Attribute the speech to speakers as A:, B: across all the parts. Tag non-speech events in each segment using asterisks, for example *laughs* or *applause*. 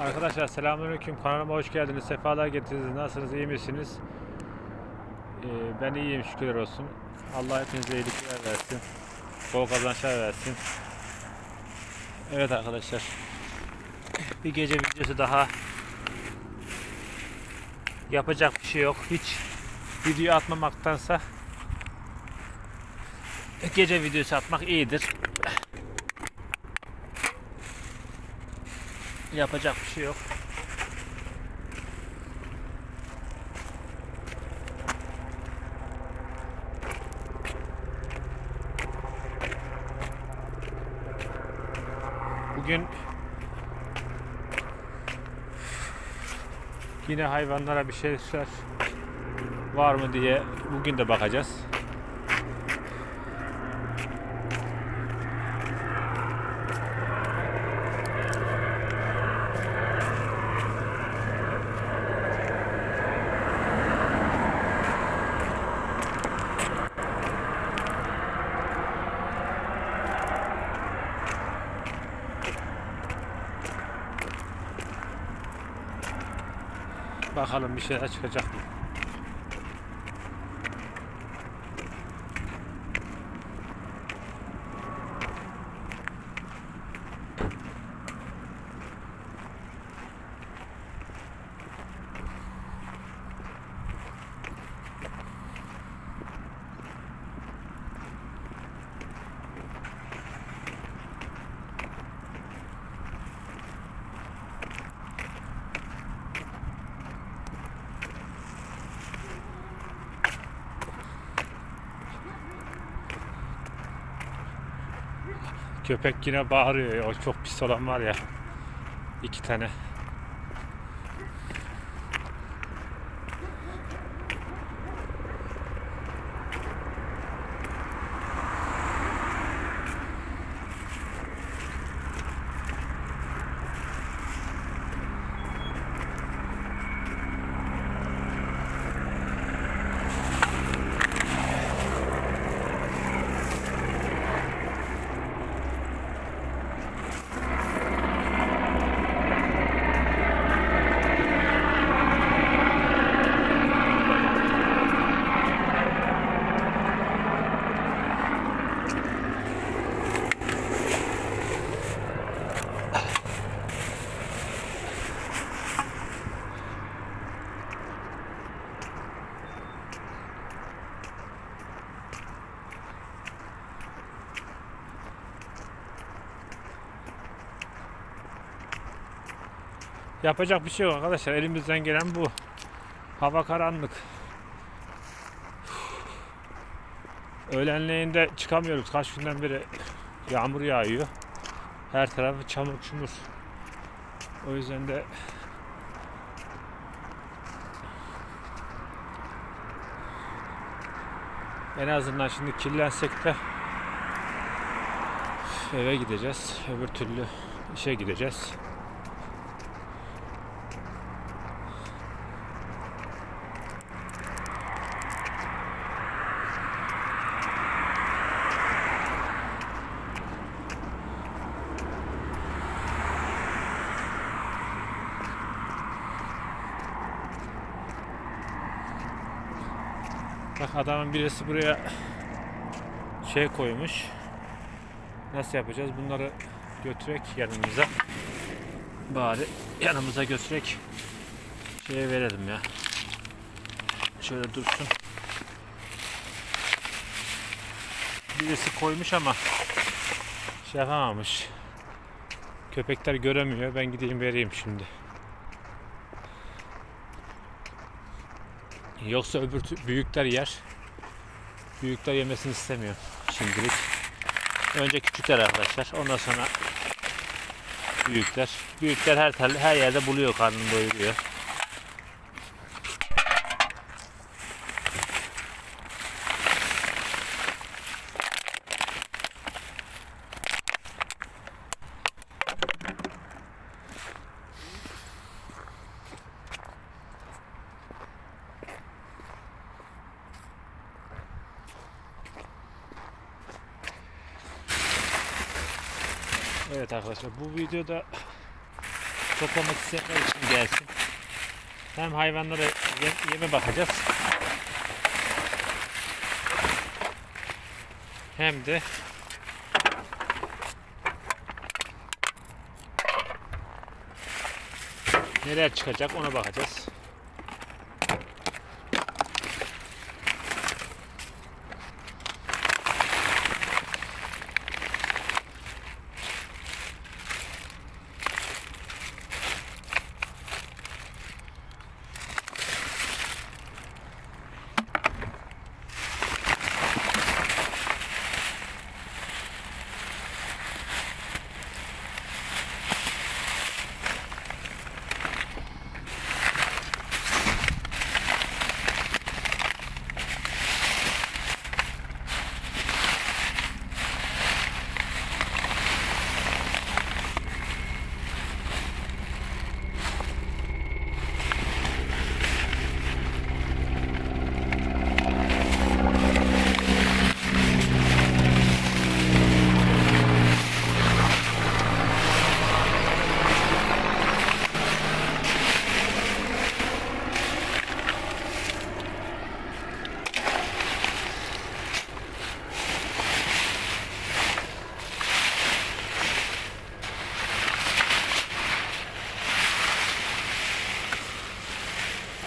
A: Arkadaşlar selamünaleyküm kanalıma hoş geldiniz. Sefalar getirdiniz. Nasılsınız? iyi misiniz? Ee, ben iyiyim şükürler olsun. Allah hepinize iyilikler versin. Bol kazançlar versin. Evet arkadaşlar. Bir gece videosu daha. Yapacak bir şey yok. Hiç video atmamaktansa gece videosu atmak iyidir. Yapacak bir şey yok. Bugün yine hayvanlara bir şeyler var mı diye bugün de bakacağız. Bakalım bir şeyler çıkacak mı? Köpek yine bağırıyor ya. O çok pis olan var ya. İki tane. Yapacak bir şey yok arkadaşlar. Elimizden gelen bu. Hava karanlık. Öğlenleyin çıkamıyoruz. Kaç günden beri yağmur yağıyor. Her tarafı çamur çumur. O yüzden de en azından şimdi kirlensek de eve gideceğiz. Öbür türlü işe gideceğiz. Bak adamın birisi buraya şey koymuş. Nasıl yapacağız? Bunları götürek yanımıza. Bari yanımıza götürek şeye verelim ya. Şöyle dursun. Birisi koymuş ama şey yapamamış. Köpekler göremiyor. Ben gideyim vereyim şimdi. Yoksa öbür büyükler yer. Büyükler yemesini istemiyor şimdilik. Önce küçükler arkadaşlar. Ondan sonra büyükler. Büyükler her her yerde buluyor karnını doyuruyor. Evet arkadaşlar bu videoda toplamak isteyenler için gelsin. Hem hayvanlara yem, yeme bakacağız. Hem de neler çıkacak ona bakacağız.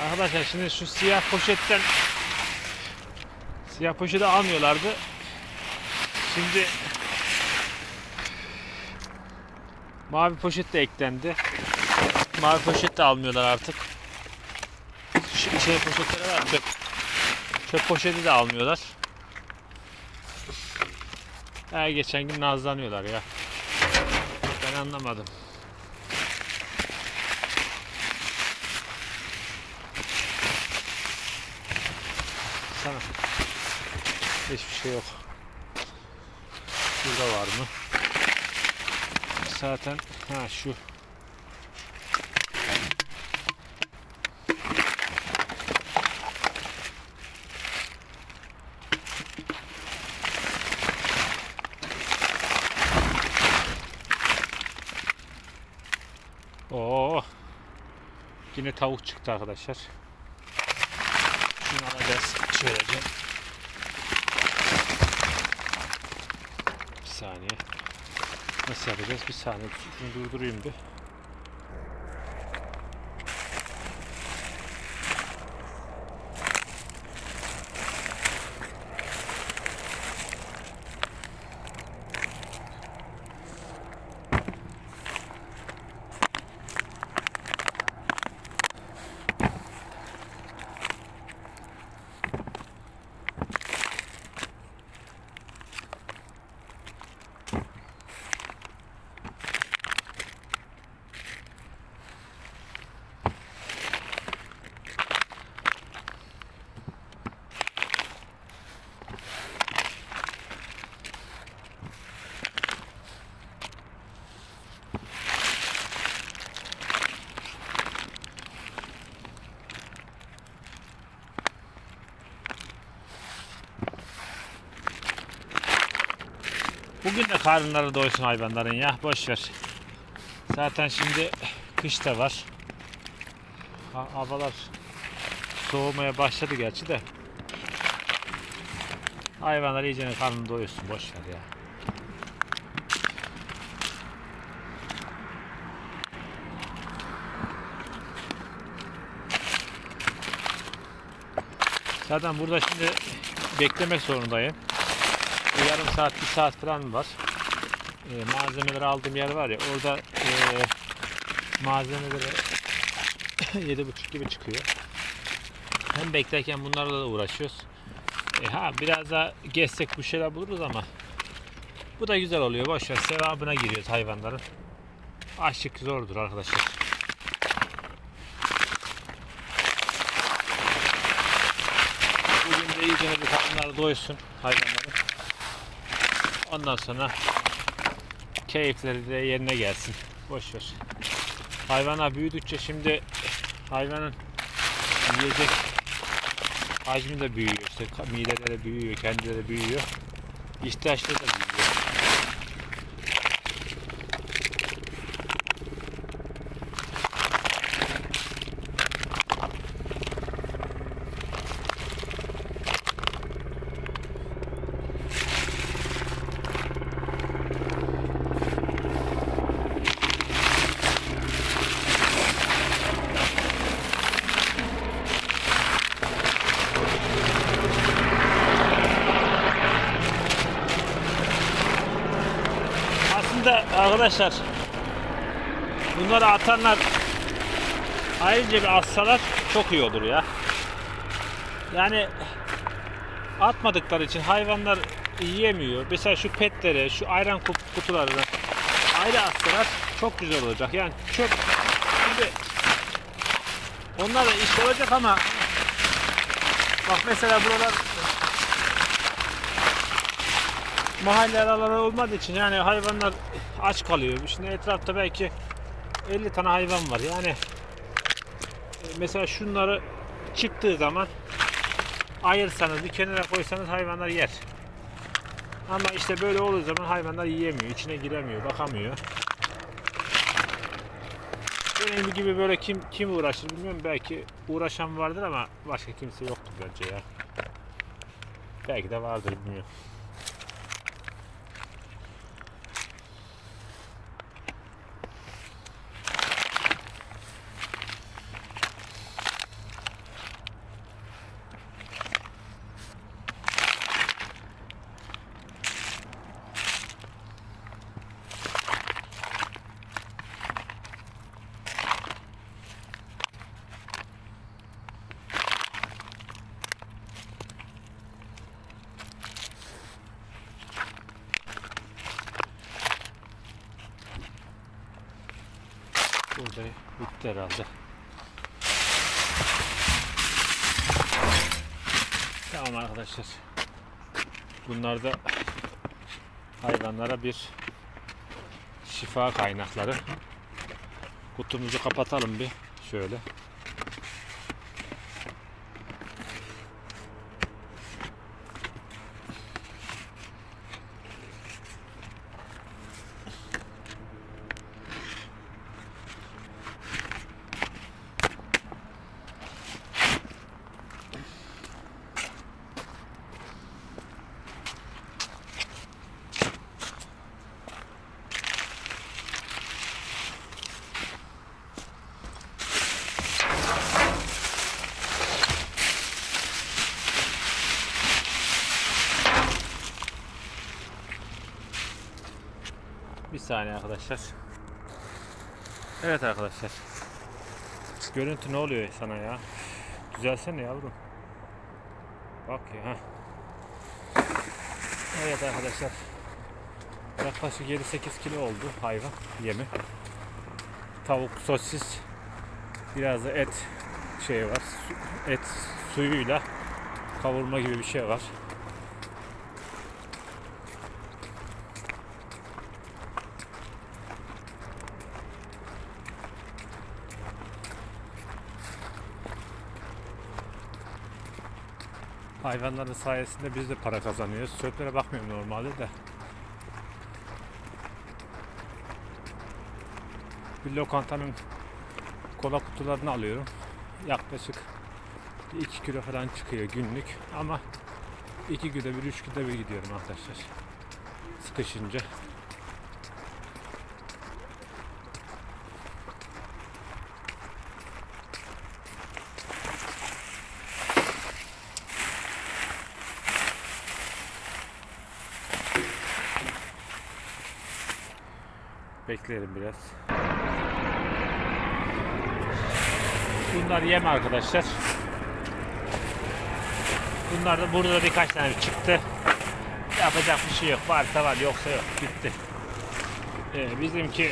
A: Arkadaşlar şimdi şu siyah poşetten siyah poşeti almıyorlardı. Şimdi mavi poşet de eklendi. Mavi poşet de almıyorlar artık. Şu şey poşetleri var çöp. Çöp poşeti de almıyorlar. Her geçen gün nazlanıyorlar ya. Ben anlamadım. Sana. Hiçbir şey yok. Burada var mı? Zaten ha şu. Oo. Yine tavuk çıktı arkadaşlar. Şunu alacağız. Şöylece. Saniye. Nasıl yapacağız? Bir saniye. Durdurayım bir. Bugün de karınları doysun hayvanların ya. Boş ver. Zaten şimdi kış da var. Ha- havalar soğumaya başladı gerçi de. Hayvanlar iyice karnını doyursun. Boş ver ya. Zaten burada şimdi beklemek zorundayım. Bir yarım saat, bir saat falan var. E, malzemeleri aldığım yer var ya orada e, malzemeleri *coughs* yedi buçuk gibi çıkıyor. Hem beklerken bunlarla da uğraşıyoruz. E, ha biraz daha gezsek bu şeyler buluruz ama bu da güzel oluyor. Boş ver sevabına giriyoruz hayvanların. Açlık zordur arkadaşlar. Bugün de iyice bir doysun hayvanların. Ondan sonra keyifleri de yerine gelsin. Boş ver. Hayvanlar büyüdükçe şimdi hayvanın yiyecek hacmi de büyüyor. İşte mideleri büyüyor, kendileri büyüyor. İhtiyaçları da büyüyor. Arkadaşlar bunları atanlar ayrıca bir atsalar çok iyi olur ya. Yani atmadıkları için hayvanlar yiyemiyor. Mesela şu petlere, şu ayran kutularına ayrı atsalar çok güzel olacak. Yani çöp şimdi onlar da iş olacak ama bak mesela buralar mahalle araları olmadığı için yani hayvanlar aç kalıyor. Şimdi etrafta belki 50 tane hayvan var. Yani e, mesela şunları çıktığı zaman ayırsanız bir kenara koysanız hayvanlar yer. Ama işte böyle olduğu zaman hayvanlar yiyemiyor, içine giremiyor, bakamıyor. Benim gibi böyle kim kim uğraşır bilmiyorum. Belki uğraşan vardır ama başka kimse yoktur bence ya. Belki de vardır bilmiyorum. Burada bitti herhalde. Tamam arkadaşlar. Bunlar da hayvanlara bir şifa kaynakları. Kutumuzu kapatalım bir şöyle. Bir saniye arkadaşlar. Evet arkadaşlar. Görüntü ne oluyor sana ya? Düzelsene yavrum. Bak ya. Evet arkadaşlar. Yaklaşık 7-8 kilo oldu hayvan yemi. Tavuk, sosis, biraz da et şey var. Et suyuyla kavurma gibi bir şey var. Hayvanların sayesinde biz de para kazanıyoruz. Çöplere bakmıyorum normalde de. Bir lokantanın kola kutularını alıyorum. Yaklaşık 2 kilo falan çıkıyor günlük ama 2 günde bir 3 günde bir gidiyorum arkadaşlar. Sıkışınca. Bekleyelim biraz. Bunlar yem arkadaşlar. Bunlar da burada da birkaç tane çıktı. Yapacak bir şey yok. Varsa var yoksa yok. Bitti. Ee, bizimki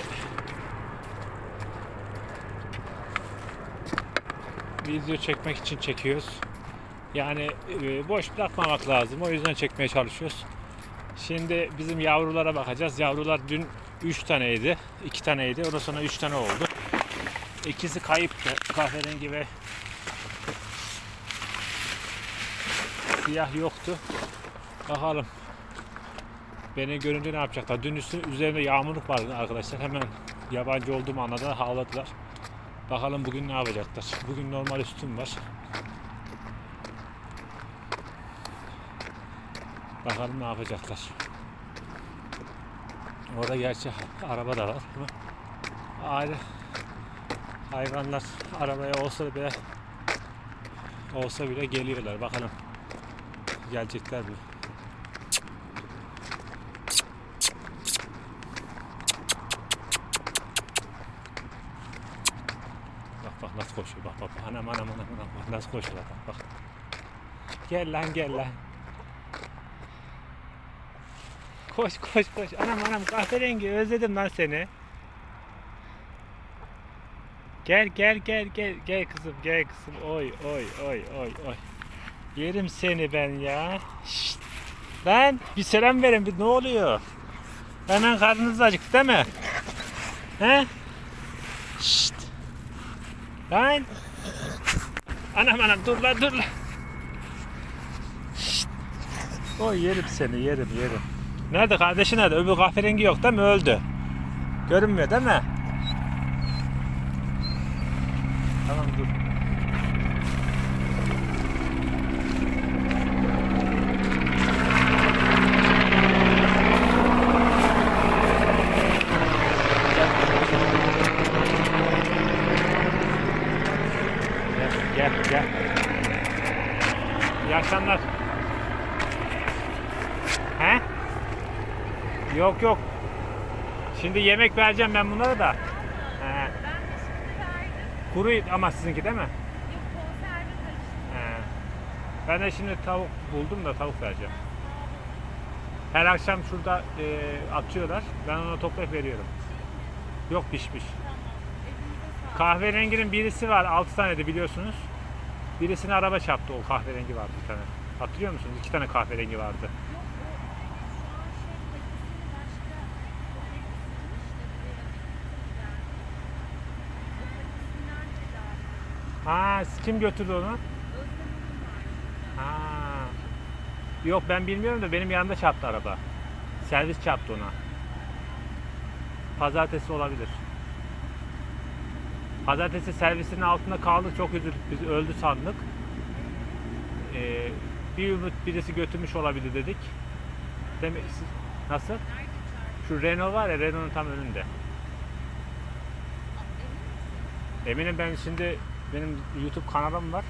A: video çekmek için çekiyoruz. Yani e, boş bırakmamak lazım. O yüzden çekmeye çalışıyoruz. Şimdi bizim yavrulara bakacağız. Yavrular dün 3 taneydi. 2 taneydi. Ondan sonra 3 tane oldu. İkisi kayıptı. Kahverengi ve siyah yoktu. Bakalım. Beni görünce ne yapacaklar? Dün üstü, üzerinde yağmurluk vardı arkadaşlar. Hemen yabancı olduğumu anladılar. Havladılar. Bakalım bugün ne yapacaklar? Bugün normal üstüm var. Bakalım ne yapacaklar. Orada gerçi araba da var ama aile hayvanlar arabaya olsa bile olsa bile geliyorlar. Bakalım gelecekler mi? Bak bak nasıl koşuyor bak bak. Anam anam anam anam nasıl koşuyorlar bak bak. Gel lan gel lan. Koş koş koş. Anam anam kahverengi özledim lan seni. Gel gel gel gel gel kızım gel kızım. Oy oy oy oy oy. Yerim seni ben ya. Şşt. Lan bir selam verin bir ne oluyor? Hemen karnınız acıktı değil mi? He? Şşt. Lan. Anam anam dur lan dur lan. Oy yerim seni yerim yerim. Nerede kardeşi nerede? Öbür kahverengi yok değil mi? Öldü. Görünmüyor değil mi? Tamam dur. Gel gel gel. İyi akşamlar. He? Yok yok. Şimdi yemek vereceğim ben bunlara da. He.
B: Ben de şimdi verdim.
A: Kuru ama sizinki değil mi? He. Ben de şimdi tavuk buldum da tavuk vereceğim. Her akşam şurada e, atıyorlar. Ben onu toplayıp veriyorum. Yok pişmiş.
B: Sağlık.
A: Kahverenginin birisi var. 6 tane de biliyorsunuz. Birisini araba çarptı. O kahverengi vardı bir tane. Hatırlıyor musunuz? İki tane kahverengi vardı.
B: Yok o şu an şey paketini başka o paketinden tedavi.
A: Ha, kim götürdü onu? Ha. Yok ben bilmiyorum da benim yanımda çarptı araba. Servis çarptı ona. Pazartesi olabilir. Pazartesi servisinin altında kaldık çok üzüldük biz öldü sandık. Ee, bir ümit birisi götürmüş olabilir dedik. Demek nasıl? Şu Renault var ya Renault'un tam önünde. Eminim ben şimdi benim YouTube kanalım var.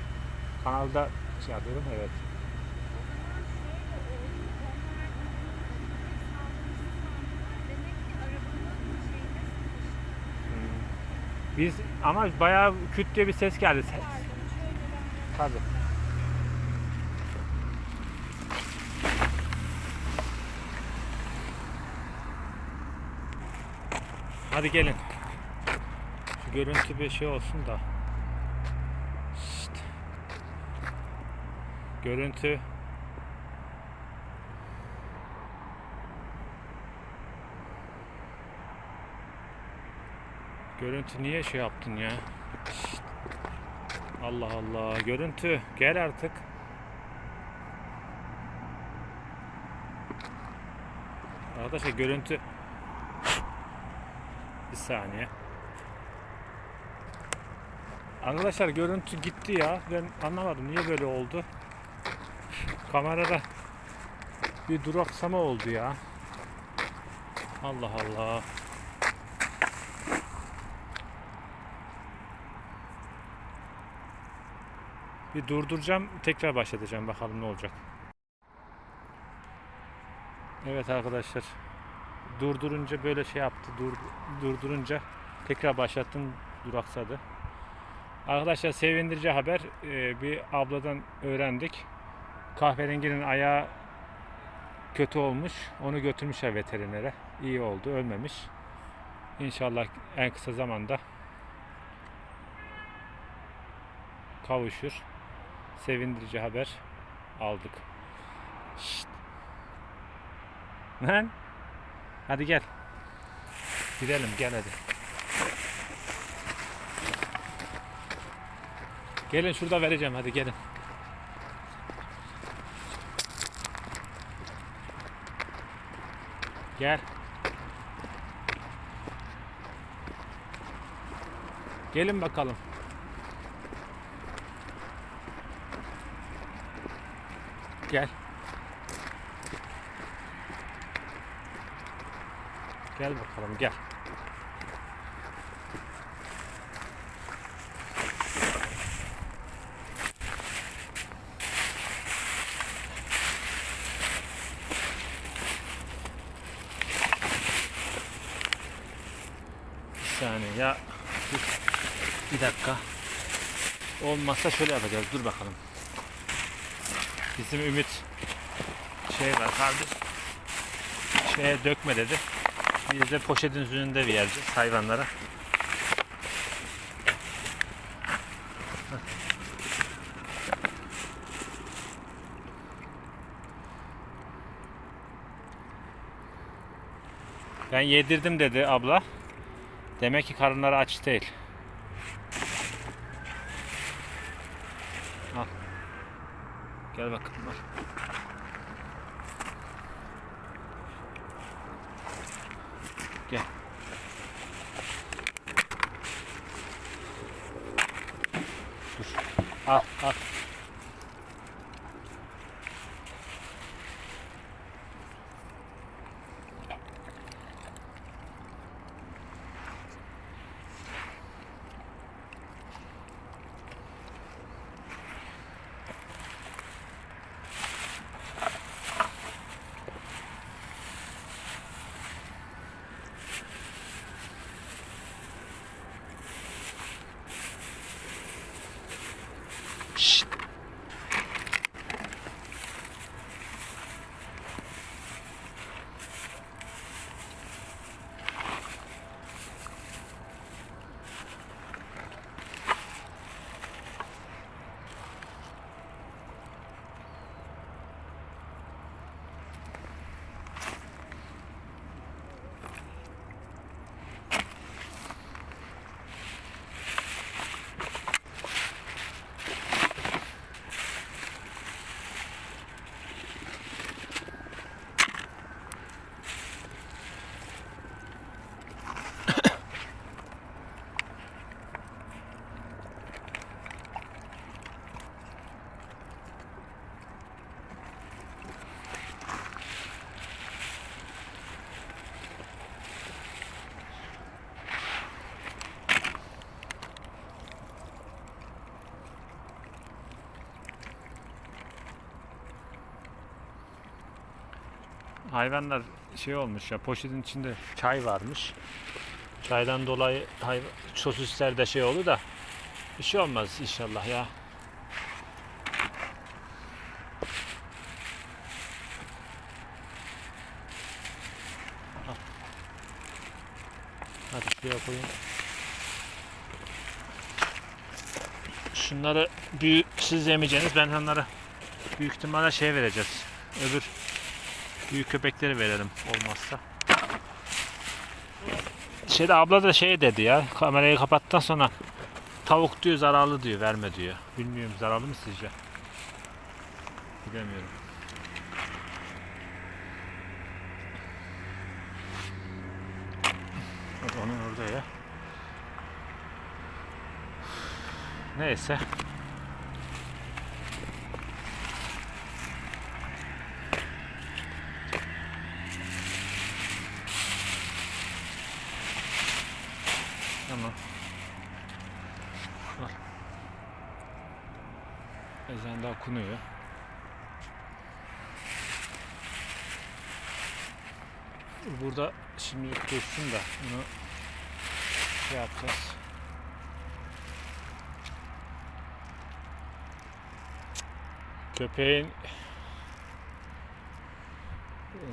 A: Kanalda şey yapıyorum evet.
B: Sıkıştı.
A: Biz ama bayağı küt diye bir ses geldi. Tabii. Hadi gelin. Şu görüntü bir şey olsun da. Şşt. Görüntü. Görüntü niye şey yaptın ya? Allah Allah. Görüntü. Gel artık. Arkadaşlar görüntü. Bir saniye. Arkadaşlar görüntü gitti ya. Ben anlamadım niye böyle oldu. Kamerada bir duraksama oldu ya. Allah Allah. Bir durduracağım, tekrar başlatacağım. Bakalım ne olacak. Evet arkadaşlar. Durdurunca böyle şey yaptı. Dur, durdurunca tekrar başlattım. Duraksadı. Arkadaşlar sevindirici haber. Ee, bir abladan öğrendik. Kahverenginin ayağı kötü olmuş. Onu götürmüşler veterinere. İyi oldu. Ölmemiş. İnşallah en kısa zamanda kavuşur. Sevindirici haber aldık. Şşt. Lan. Hadi gel. Gidelim gel hadi. Gelin şurada vereceğim hadi gelin. Gel. Gelin bakalım. Gel. Gel bakalım gel. Bir saniye ya. Bir, bir dakika. Olmazsa şöyle yapacağız. Dur bakalım. Bizim Ümit şey var kardeş. Şeye dökme dedi. Biz de poşetin üzerinde vereceğiz hayvanlara. Ben yedirdim dedi abla. Demek ki karınları aç değil. Hayvanlar şey olmuş ya poşetin içinde çay varmış. Çaydan dolayı hayvan, sosisler de şey oldu da bir şey olmaz inşallah ya. Hadi şuraya koyayım. Şunları büyük siz yemeyeceğiniz ben onları büyük ihtimalle şey vereceğiz. Öbür Büyük köpekleri verelim olmazsa. Şeyde abla da şey dedi ya kamerayı kapattıktan sonra tavuk diyor zararlı diyor verme diyor. Bilmiyorum zararlı mı sizce? Bilemiyorum. Onun orada ya. Neyse. Tamam. Al. Ezan daha okunuyor. Burada şimdi dursun da bunu şey yapacağız. Köpeğin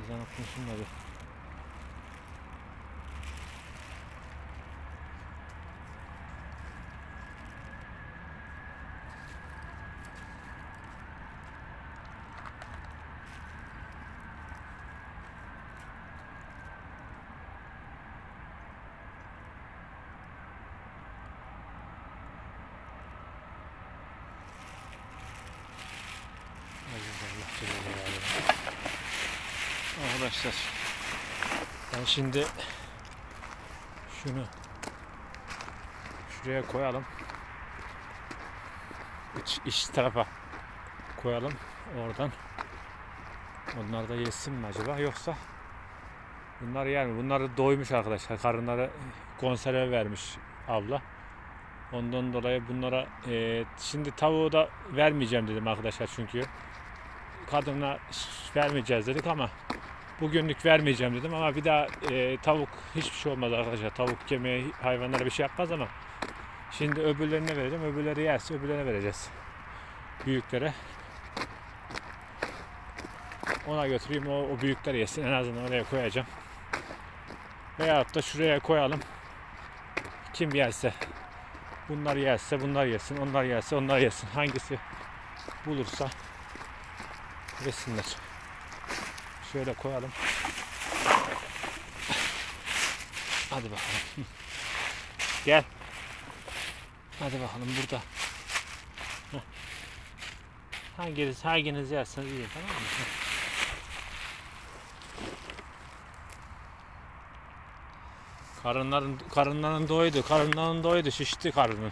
A: ezan okunsun da bir. Aziz Allah Celle Celaluhu. Arkadaşlar ben şimdi şunu şuraya koyalım. İç, iç tarafa koyalım oradan. Onlar da yesin mi acaba yoksa bunlar yer mi? Bunlar doymuş arkadaşlar. Karınları konserve vermiş abla. Ondan dolayı bunlara e, şimdi tavuğu da vermeyeceğim dedim arkadaşlar çünkü kadına vermeyeceğiz dedik ama bugünlük vermeyeceğim dedim ama bir daha e, tavuk hiçbir şey olmaz arkadaşlar. Tavuk yemeği hayvanlara bir şey yapmaz ama Şimdi öbürlerine vereceğim. Öbürleri yerse öbürlerine vereceğiz. Büyüklere. Ona götüreyim o, o büyükler yesin. En azından oraya koyacağım. Veyahut da şuraya koyalım. Kim yerse. Bunlar yerse bunlar yesin. Onlar yerse onlar yesin. Hangisi bulursa yesinler. Şöyle koyalım. Hadi bakalım. *laughs* Gel. Hadi bakalım burada. Heh. Hanginiz, hanginiz yerseniz yiyin tamam mı? Karınların, karınların doydu, karınların doydu, şişti karının.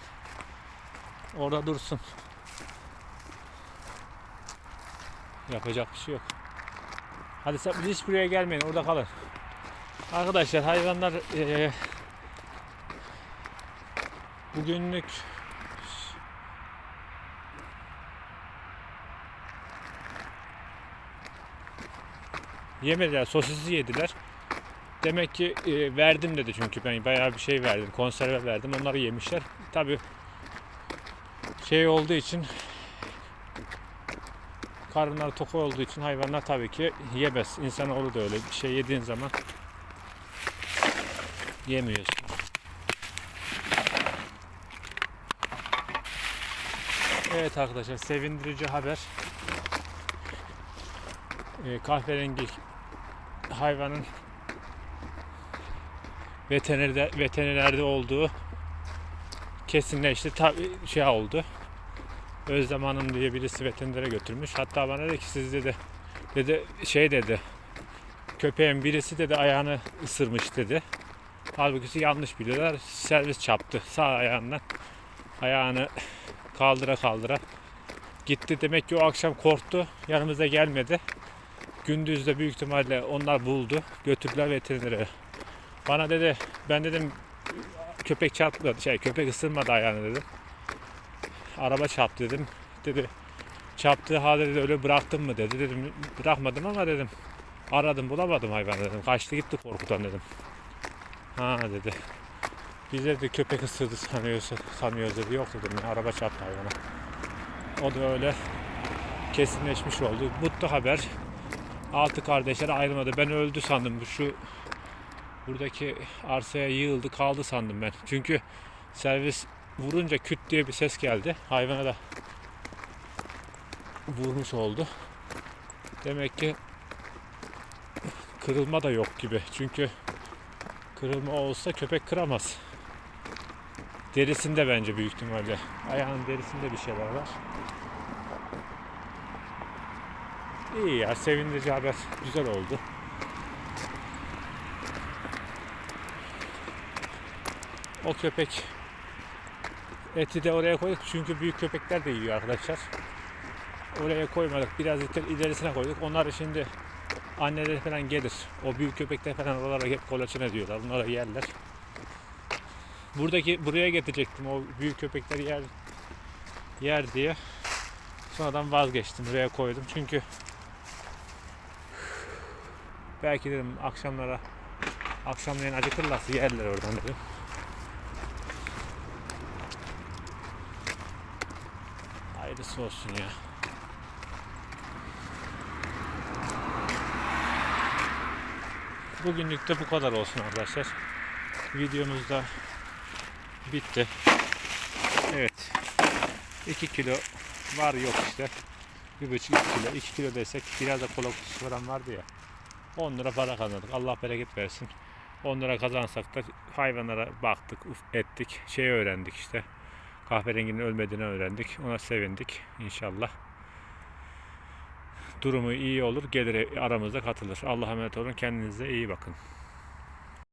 A: Orada dursun. Yapacak bir şey yok. Hadi sen hiç buraya gelmeyin, orada kalın. Arkadaşlar hayvanlar eee bugünlük yemediler, sosisi yediler. Demek ki e, verdim dedi çünkü ben bayağı bir şey verdim, konserve verdim. Onları yemişler. Tabi şey olduğu için karınları tok olduğu için hayvanlar tabii ki yemez. İnsanoğlu da öyle bir şey yediğin zaman yemiyorsun. Evet arkadaşlar sevindirici haber. Ee, kahverengi hayvanın veterinerde veterinerde olduğu kesinleşti. Tabii şey oldu. Özlem Hanım diye birisi veterinere götürmüş. Hatta bana dedi ki siz dedi dedi şey dedi köpeğin birisi dedi ayağını ısırmış dedi. Halbuki yanlış biliyorlar. Servis çarptı sağ ayağından. Ayağını kaldıra kaldıra gitti. Demek ki o akşam korktu. Yanımıza gelmedi. Gündüz de büyük ihtimalle onlar buldu. Götürdüler veterinere. Bana dedi ben dedim köpek çarpmadı şey köpek ısırmadı ayağını dedim. Araba çarptı dedim. Dedi çarptığı halde dedi öyle bıraktın mı dedi. Dedim bırakmadım ama dedim aradım bulamadım hayvanı dedim. Kaçtı gitti korkudan dedim. Ha dedi. Biz dedi köpek ısırdı sanıyoruz, sanıyoruz dedi. Yok dedim ya, araba çarptı hayvana. O da öyle kesinleşmiş oldu. Mutlu haber. Altı kardeşler ayrılmadı. Ben öldü sandım. Şu buradaki arsaya yığıldı kaldı sandım ben. Çünkü servis vurunca küt diye bir ses geldi. Hayvana da vurmuş oldu. Demek ki kırılma da yok gibi. Çünkü kırılma olsa köpek kıramaz. Derisinde bence büyük ihtimalle. Ayağının derisinde bir şeyler var. İyi ya sevindirici haber güzel oldu. O köpek eti de oraya koyduk çünkü büyük köpekler de yiyor arkadaşlar. Oraya koymadık. Biraz iler- ilerisine koyduk. Onlar şimdi anneleri falan gelir. O büyük köpekler falan oralara hep kolaçan ediyorlar. Onları yerler. Buradaki buraya getirecektim. O büyük köpekler yer yer diye. Sonradan vazgeçtim. Buraya koydum. Çünkü belki dedim akşamlara akşamleyin acıkırlarsa yerler oradan dedim. Hayırlısı olsun ya. Bugünlük de bu kadar olsun arkadaşlar. Videomuz da bitti. Evet. 2 kilo var yok işte. 1,5 2 kilo. 2 kilo desek biraz da kola kutusu falan vardı ya. 10 lira para kazandık. Allah bereket versin. 10 lira kazansak da hayvanlara baktık, ettik. Şeyi öğrendik işte. Kahverenginin ölmediğini öğrendik. Ona sevindik inşallah. Durumu iyi olur. Gelir aramızda katılır. Allah'a emanet olun. Kendinize iyi bakın.